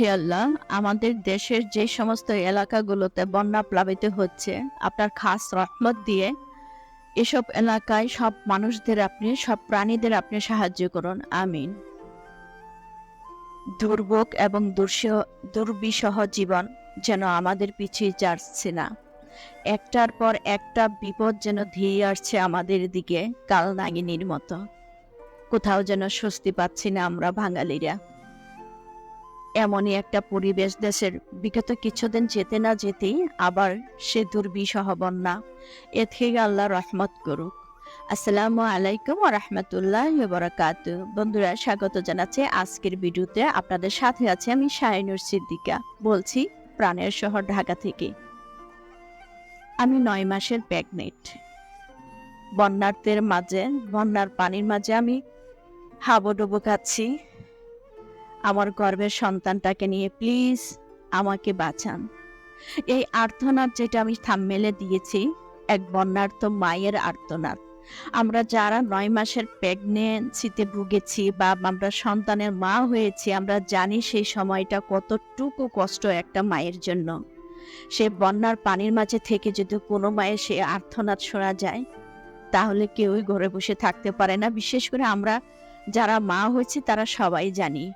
হে আল্লাহ, আমাদের দেশের যে সমস্ত এলাকাগুলোতে বন্যা প্লাবিত হচ্ছে, আপনার খাস রহমত দিয়ে এসব এলাকায় সব মানুষদের আপনি, সব প্রাণীদের আপনি সাহায্য করুন। আমিন। দুর্ভোগ এবং দুর্বিষহ জীবন যেন আমাদের পিছিয়ে যাচ্ছে না। একটার পর একটা বিপদ যেন ধেয়ে আসছে আমাদের দিকে, কাল নাগিনীর মতো। কোথাও যেন স্বস্তি পাচ্ছি না আমরা বাঙালিরা। এমনই একটা পরিবেশ দেশের বিগত কিছুদিন যেতে না যেতেই আবার সে দুর্বিষহ বন্যা। এ থেকে আল্লাহ রহমত করুক। আসসালামু আলাইকুম রহমতুল্লাহ বরাকাত বন্ধুরা, স্বাগত জানাচ্ছি আজকের ভিডিওতে। আপনাদের সাথে আছে আমি শাহিনুর সিদ্দিকা। বলছি, প্রাণের শহর ঢাকা থেকে। আমি নয় মাসের প্রেগনেন্ট। বন্যার্থের মাঝে, বন্যার পানির মাঝে আমি হাবুডুবু খাচ্ছি। আমার গর্ভের সন্তানটাকে নিয়ে প্লিজ আমাকে বাঁচান। এই আর্তনাদ যেটা আমি থামমেলে দিয়েছি, এক বন্যার্থ মায়ের আর্তনাদ। আমরা যারা নয় মাসের প্রেগনেন্সিতে ভুগেছি বা আমরা সন্তানের মা হয়েছি, আমরা জানি সেই সময়টা কতটুকু কষ্ট একটা মায়ের জন্য। সে বন্যার পানির মাঝে থেকে যদি কোনো মায়ের সে আর্থনাদ শোনা যায়, তাহলে কেউই ঘরে বসে থাকতে পারে না। বিশেষ করে আমরা যারা মা হয়েছে তারা সবাই জানি।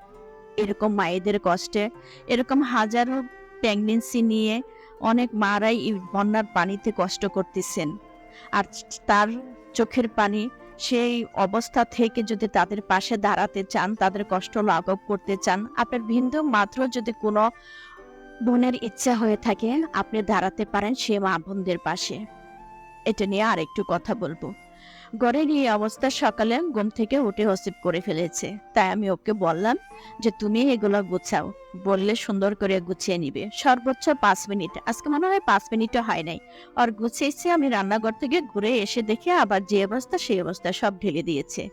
এরকম মায়েদের কষ্টে, এরকম হাজারো প্রেগনেন্সি নিয়ে অনেক মারাই বন্যার পানিতে কষ্ট করতেছেন। আর তার চোখের পানি সেই অবস্থা থেকে যদি তাদের পাশে দাঁড়াতে চান, তাদের কষ্ট লাঘব করতে চান, আপনার বিন্দু মাত্র যদি কোনো বোনের ইচ্ছা হয়ে থাকে, আপনি দাঁড়াতে পারেন সে মা বোনদের পাশে। এটা নিয়ে আর একটু কথা বলব। গড়ের এই অবস্থা সকালে ঘুম থেকে উঠে হসিব করে ফেলেছে। তাই আমি ওকে বললাম যে, তুমি এগুলো গুছাও। বললে সুন্দর করে গুছিয়ে নিবে। সর্বোচ্চ পাঁচ মিনিট। আজকে মনে হয় পাঁচ মিনিটও হয় নাই। আর গুছিয়েছে আমি রান্নাঘর থেকে ঘুরে এসে দেখে আবার যে অবস্থা, সেই অবস্থা সব ঢেলে দিয়েছে।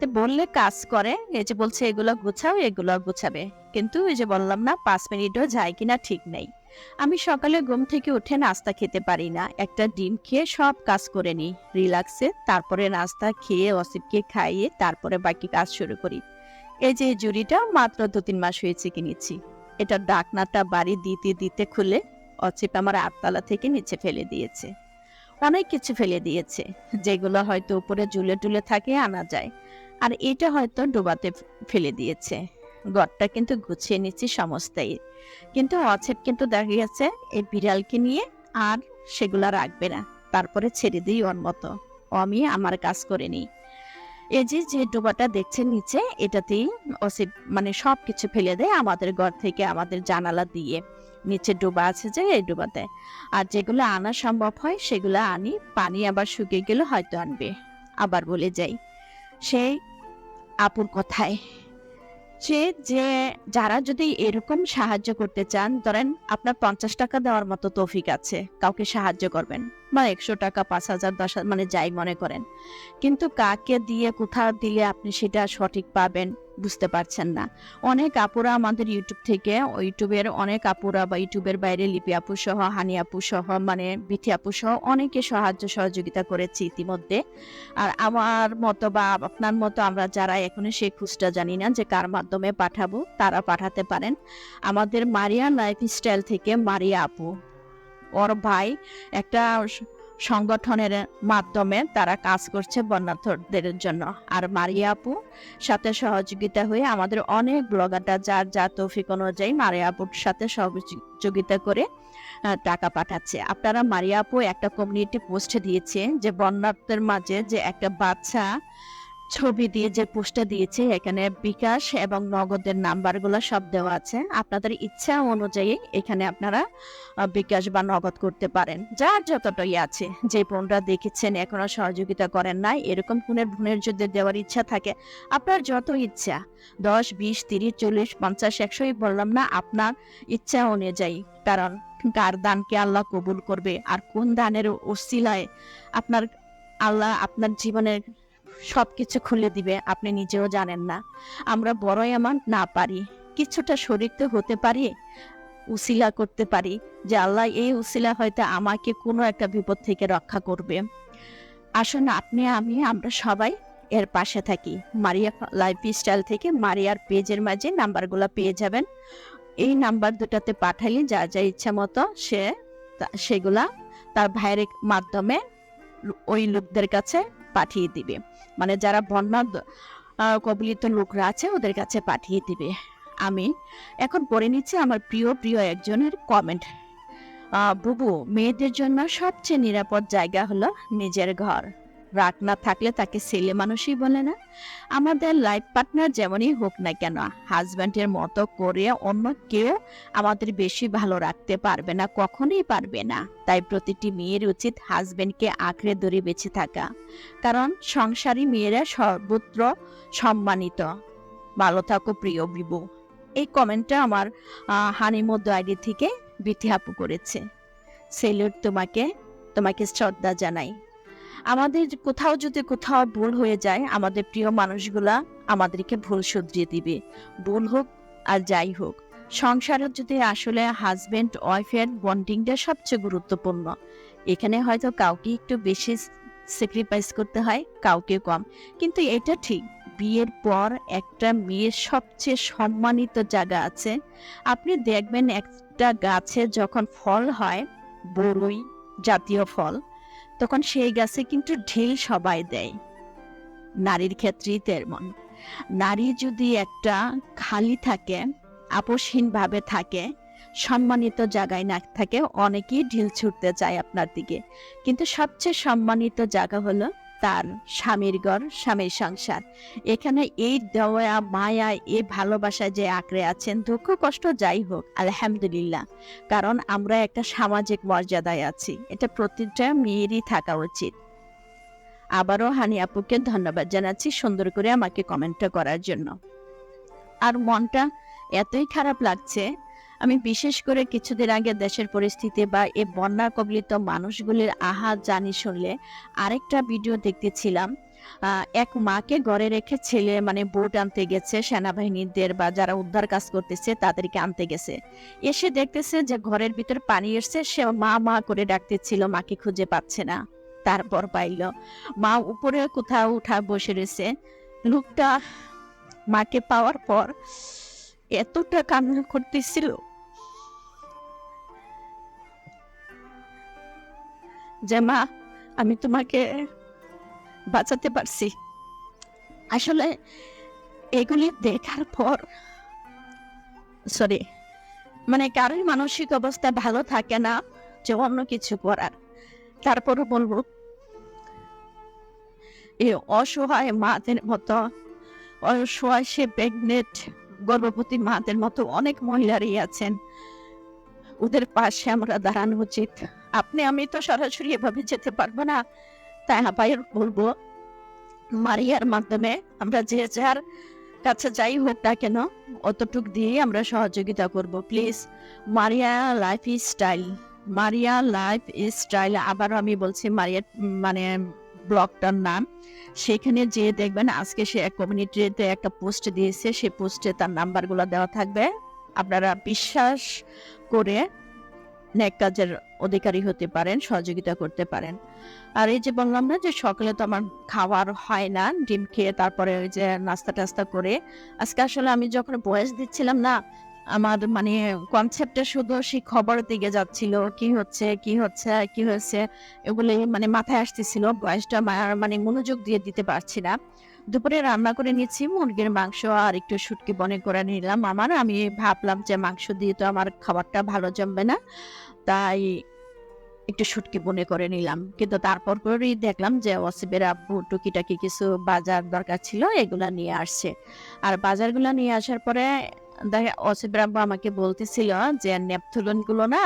তো বললে, কাজ করে। এই যে বলছে এগুলো গুছাও, এগুলো গুছাবে। কিন্তু এই যে বললাম না, পাঁচ মিনিটও যায় কিনা ঠিক নেই। আমি সকালে ঘুম থেকে উঠে নাস্তা খেতে পারি না। একটা ডিম খেয়ে সব কাজ করে নিই। রিল্যাক্সে, তারপরে নাস্তা খেয়ে অসিবকে খাইয়ে তারপরে বাকি কাজ শুরু করি। এই যে জুড়িটা মাত্র দু তিন মাস হয়েছে কিনেছি। এটা ডাকনাটা বাড়ি দিতে দিতে খুলে অচিপ আমার আটতলা থেকে নিচে ফেলে দিয়েছে। অনেক কিছু ফেলে দিয়েছে, যেগুলো হয়তো উপরে ঝুলে টুলে থাকে, আনা যায়। আর এটা হয়তো ডোবাতে ফেলে দিয়েছে। ঘরটা কিন্তু গুছিয়ে নিচ্ছি সমস্তই। কিন্তু অছেপ কিন্তু দেখা গেছে, এই বিড়ালকে নিয়ে আর সেগুলা রাখবে না। তারপরে ছেড়ে দিই ওর মতো। আমি আমার কাজ করে নিই। এই যে যে ডোবাটা দেখছেন নিচে, এটাতেই অসিপ মানে সব কিছু ফেলে দেয় আমাদের ঘর থেকে, আমাদের জানালা দিয়ে। নিচে ডোবা আছে যে, এই ডোবাতে। আর যেগুলো আনা সম্ভব হয়, সেগুলো আনি, পানি আবার শুকিয়ে গেলে হয়তো আনবে। আবার বলে যাই। সেই আপুর কথায়। সে যে, যারা যদি এরকম সাহায্য করতে চান, ধরেন আপনার পঞ্চাশ টাকা দেওয়ার মতো তৌফিক আছে, কাউকে সাহায্য করবেন বা একশো টাকা, পাঁচ হাজার, দশ মানে যাই মনে করেন। কিন্তু কাকে দিয়ে কোথাও দিলে আপনি সেটা সঠিক পাবেন বুঝতে পারছেন না। অনেক আপুরা আমাদের ইউটিউব থেকে, ইউটিউবের অনেক আপুরা বা ইউটিউবের বাইরে লিপি আপু সহ হানি আপু সহ মানে বিথি আপু সহ অনেকে সাহায্য সহযোগিতা করেছি ইতিমধ্যে। আর আমার মতো বা আপনার মতো আমরা যারা এখনও সেই খুঁজটা জানি না যে কার মাধ্যমে পাঠাবো, তারা পাঠাতে পারেন। আমাদের মারিয়া লাইফ স্টাইল থেকে মারিয়া আপু। ওর ভাই একটা সংগঠনের মাধ্যমে তারা কাজ করছে বন্যার্থদের জন্য। আর মারিয়া আপু সাথে সহযোগিতা হয়ে আমাদের অনেক ব্লগাররা যার যা তৌফিক অনুযায়ী মারিয়া আপুর সাথে সহযোগিতা করে টাকা পাঠাচ্ছে। আপনারা মারিয়া আপু একটা কমিউনিটি পোস্ট দিয়েছে যে বন্যার্থের মাঝে যে একটা বাচ্চা ছবি দিয়ে যে পোস্টটা দিয়েছে, এখানে বিকাশ এবং নগদের নাম্বারগুলো সব দেওয়া আছে। আপনাদের ইচ্ছা অনুযায়ী এখানে আপনারা বিকাশ বা নগদ করতে পারেন। যার যতটাই আছে, যে বোনরা দেখেছেন, এখনও সহযোগিতা করেন নাই, এরকম কোনের বোনের যদি দেওয়ার ইচ্ছা থাকে, আপনার যত ইচ্ছা, দশ, বিশ, তিরিশ, চল্লিশ, পঞ্চাশ, একশোই বললাম না, আপনার ইচ্ছা অনুযায়ী। কারণ কার দানকে আল্লাহ কবুল করবে, আর কোন দানের ওসিলায় আপনার আল্লাহ আপনার জীবনের সবকিছু খুলে দিবে, আপনি নিজেও জানেন না। আমরা বড়ই আমার না পারি। কিছুটা শরীর তো হতে পারি, উসিলা করতে পারি, যে আল্লাহ এই উসিলা হয়তো আমাকে কোনো একটা বিপদ থেকে রক্ষা করবে। আসুন আপনি, আমি, আমরা সবাই এর পাশে থাকি। মারিয়া লাইফ স্টাইল থেকে মারিয়ার পেজের মাঝে নাম্বারগুলো পেয়ে যাবেন। এই নাম্বার দুটাতে পাঠালে যা যা ইচ্ছা মতো সে সেগুলা তার ভাইয়ের মাধ্যমে ওই লোকদের কাছে পাঠিয়ে দিবে। মানে যারা বন্যা কবলিত লোকরা আছে, ওদের কাছে পাঠিয়ে দিবে। আমি এখন পড়ে নিচ্ছি আমার প্রিয় প্রিয় একজনের কমেন্ট বুবু, মেয়েদের জন্য সবচেয়ে নিরাপদ জায়গা হলো নিজের ঘর। রাগ না থাকলে তাকে ছেলে মানুষই বলে না। আমাদের লাইফ পার্টনার যেমনই হোক না কেন হাজব্যান্ডের মতো করে অন্য কেউ আমাদের বেশি ভালো রাখতে পারবে না, কখনোই পারবে না। তাই প্রতিটি মেয়ের উচিত হাজব্যান্ডকে আঁকড়ে ধরে বেঁচে থাকা। কারণ সংসারী মেয়েরা সর্বত্র সম্মানিত। ভালো থাকো প্রিয় বিবু। এই কমেন্টটা আমার হানিমদ্দ আইডি থেকে বিথি করেছে। সেলুট তোমাকে তোমাকে শ্রদ্ধা জানাই। আমাদের কোথাও যদি কোথাও ভুল হয়ে যায়, আমাদের প্রিয় মানুষগুলা আমাদেরকে ভুল শুধরিয়ে দিবে। ভুল হোক আর যাই হোক, সংসারে যদি আসলে হাজবেন্ড ওয়াইফের বন্ডিংটা সবচেয়ে গুরুত্বপূর্ণ, এখানে হয়তো কাউকে একটু বেশি স্যাক্রিফাইস করতে হয়, কাউকে কম। কিন্তু এটা ঠিক, বিয়ের পর একটা মেয়ের সবচেয়ে সম্মানিত জায়গা আছে। আপনি দেখবেন একটা গাছে যখন ফল হয় বড়ই জাতীয় ফল তখন সেই গাছে কিন্তু ঢিল সবাই দেয়। নারীর ক্ষেত্রেই তেমন নারী যদি একটা খালি থাকে, আপোষহীনভাবে থাকে, সম্মানিত জায়গায় না থাকে, অনেকেই ঢিল ছুটতে চায় আপনার দিকে। কিন্তু সবচেয়ে সম্মানিত জায়গা হলো তার স্বামীর ঘর স্বামীর সংসার। এখানে এই দেওয়া মায়া, এই ভালোবাসা যে আঁকড়ে আছেন, দুঃখ, কষ্ট যাই হোক, আলহামদুলিল্লাহ। কারণ আমরা একটা সামাজিক মর্যাদায় আছি, এটা প্রতিটা মেয়েরই থাকা উচিত। আবারও হানি আপুকে ধন্যবাদ জানাচ্ছি সুন্দর করে আমাকে কমেন্টটা করার জন্য। আর মনটা এতই খারাপ লাগছে আমি বিশেষ করে কিছুদিন আগে দেশের পরিস্থিতি বা এই বন্যা কবলিত মানুষগুলির আহা জানি শুনলে আরেকটা ভিডিও দেখতেছিলাম। এক মাকে ঘরে রেখে ছেলে মানে বোট আনতে গেছে, সেনাবাহিনীদের বা যারা উদ্ধার কাজ করতেছে তাদেরকে আনতে গেছে। এসে দেখতেছে যে ঘরের ভিতর পানি এসছে, সে মা মা করে ডাকতেছিল, মাকে খুঁজে পাচ্ছে না। তারপর পাইল, মা উপরে কোথাও উঠা বসে রয়েছে। লোকটা মাকে পাওয়ার পর এতটা কান্না করতেছিল যে মা আমি তোমাকে বাঁচাতে পারছি। আসলে এগুলি দেখার পর সরি মানে কারোর মানসিক অবস্থা ভালো থাকে না, যে অন্য কিছু করার। তারপরও বলব, এই অসহায় মাদের মতো, অসহায় সে প্রেগনেন্ট গর্ভবতী মাদের মতো অনেক মহিলারই আছেন। ওদের পাশে আমরা দাঁড়ানো উচিত। আপনি আমি তো সরাসরি এভাবে যেতে পারব না। তাই আপায়ের বলব মারিয়ার মাধ্যমে আমরা যে যার কাছে যাই হোক না কেন অতটুক দিয়ে আমরা সহযোগিতা করব। Please Maria lifestyle. Maria lifestyle. আবারও আমি বলছি মারিয়ার উম, মানে ব্লগটার নাম। সেখানে যে দেখবেন আজকে সে এক কমিউনিটিতে একটা পোস্ট দিয়েছে। সে পোস্টে তার নাম্বারগুলো দেওয়া থাকবে। আপনারা বিশ্বাস করে নেক কাজের অধিকারী হতে পারেন, সহযোগিতা করতে পারেন। আর এই যে বললাম না যে সকালে তো আমার খাওয়ার হয় না, ডিম খেয়ে তারপরে ওই যে নাস্তা টাস্তা করে, আজকে আসলে আমি যখন বয়স দিচ্ছিলাম না, আমার মানে কনসেপ্টটা শুধু সেই খবর দিকে যাচ্ছিল, কি হচ্ছে কি হচ্ছে, কি হয়েছে এগুলো মানে মাথায় আসতেছিল, বয়সটা মানে মনোযোগ দিয়ে দিতে পারছি না। দুপুরে রান্না করে নিয়েছি, মুরগির মাংস আর একটু শুটকি বনে করে নিলাম আমার। আমি ভাবলাম যে মাংস দিয়ে তো আমার খাবারটা ভালো জমবে না, তাই একটু শুটকি বনে করে নিলাম। কিন্তু তারপর করেই দেখলাম যে ওয়াসিবের আব্বু টুকিটাকি কিছু বাজার দরকার ছিল, এগুলা নিয়ে আসছে। আর বাজারগুলো নিয়ে আসার পরে দেখে আমাকে বলতেছিল যে নেপথুলনগুলো না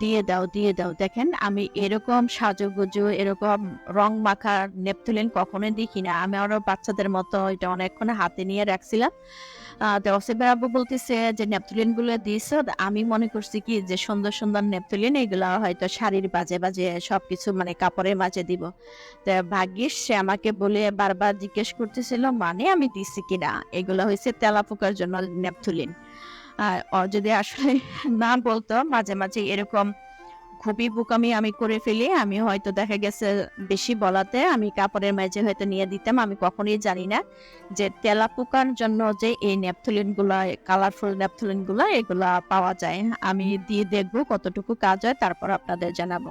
দিয়ে দাও দিয়ে দাও। দেখেন, আমি এরকম সাজুগুজু, এরকম রং মাখা নেপথুলিন কখনোই দেখি না আমি আরও বাচ্চাদের মতো এটা অনেকক্ষণ হাতে নিয়ে রাখছিলাম। তো বলতেছে যে নেপথুলিনগুলো দিয়েছ আমি মনে করছি কি যে, সুন্দর সুন্দর নেপথুলিন এগুলো হয়তো শাড়ির বাজে বাজে সবকিছু মানে কাপড়ের মাঝে দিব। তো ভাগ্যিস সে আমাকে বলে বারবার জিজ্ঞেস করতেছিল মানে আমি দিছি কিনা এগুলো হয়েছে তেলা পোকার জন্য নেপথুলিন আর যদি আসলে না বলতো, মাঝে মাঝে এরকম খুবই বোকামি আমি করে ফেলি। আমি হয়তো দেখা গেছে বেশি বলাতে আমি কাপড়ের মাঝে হয়তো নিয়ে দিতাম, আমি কখনোই জানি না যে তেলা পোকার জন্য যে এই ন্যাপথলিনগুলা কালারফুল ন্যাপথলিনগুলা এগুলা পাওয়া যায়। আমি দিয়ে দেখব কতটুকু কাজ হয়, তারপর আপনাদের জানাব।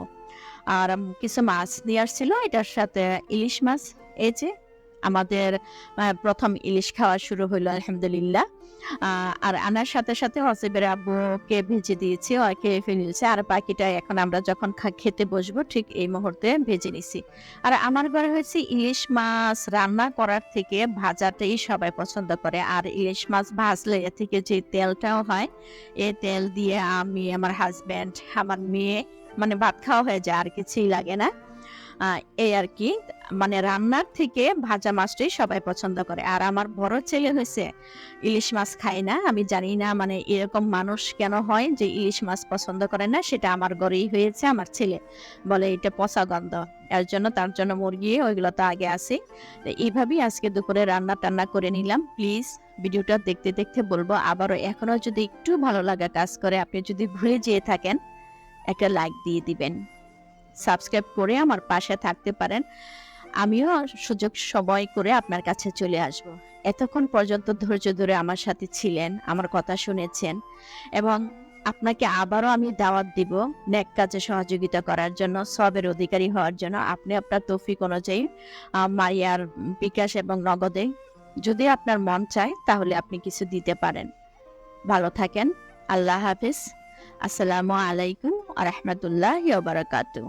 আর কিছু মাছ নিয়ে আসছিল, এটার সাথে ইলিশ মাছ, এই যে আমাদের প্রথম ইলিশ খাওয়া শুরু হলো আলহামদুলিল্লাহ। আর আনার সাথে সাথে হসিবের আব্বুকে ভেজে দিয়েছি খেয়ে ফেলেছে। আর বাকিটা এখন আমরা যখন খেতে বসবো, ঠিক এই মুহূর্তে ভেজে নিছি। আর আমার ঘরে হয়েছে ইলিশ মাছ রান্না করার থেকে ভাজাটাই সবাই পছন্দ করে। আর ইলিশ মাছ ভাজলে এ থেকে যে তেলটাও হয়, এ তেল দিয়ে আমি, আমার হাজব্যান্ড আমার মেয়ে মানে ভাত খাওয়া হয়ে যায়, আর কিছুই লাগে না। এই আর কি মানে রান্নার থেকে ভাজা মাছটাই সবাই পছন্দ করে। আর আমার বড় ছেলে হয়েছে, ইলিশ মাছ খায় না, আমি জানি না মানে এরকম মানুষ কেন হয় যে ইলিশ মাছ পছন্দ করে না, সেটা আমার ঘরেই হয়েছে, আমার ছেলে বলে এটা পচা গন্ধ। এর জন্য তার জন্য মুরগি, ওইগুলো তো আগে আছে। এইভাবেই আজকে দুপুরে রান্না টান্না করে নিলাম। প্লিজ ভিডিওটা দেখতে দেখতে বলব, আবারও এখনও যদি একটু ভালো লাগা কাজ করে, আপনি যদি ভুলে যেয়ে থাকেন, একটা লাইক দিয়ে দিবেন। সাবস্ক্রাইব করে আমার পাশে থাকতে পারেন। আমিও সুযোগ সময় করে আপনার কাছে চলে আসব। এতক্ষণ পর্যন্ত ধৈর্য ধরে আমার সাথে ছিলেন, আমার কথা শুনেছেন এবং আপনাকে আবারও আমি দাওয়াত দিব নেক কাজে সহযোগিতা করার জন্য, সবের অধিকারী হওয়ার জন্য। আপনি আপনার তৌফিক অনুযায়ী মারিয়ার বিকাশ এবং নগদে যদি আপনার মন চায় তাহলে আপনি কিছু দিতে পারেন। ভালো থাকেন, আল্লাহ হাফিজ। আসসালামু আলাইকুম আ, রহমতুল্লাহ বারাকাতু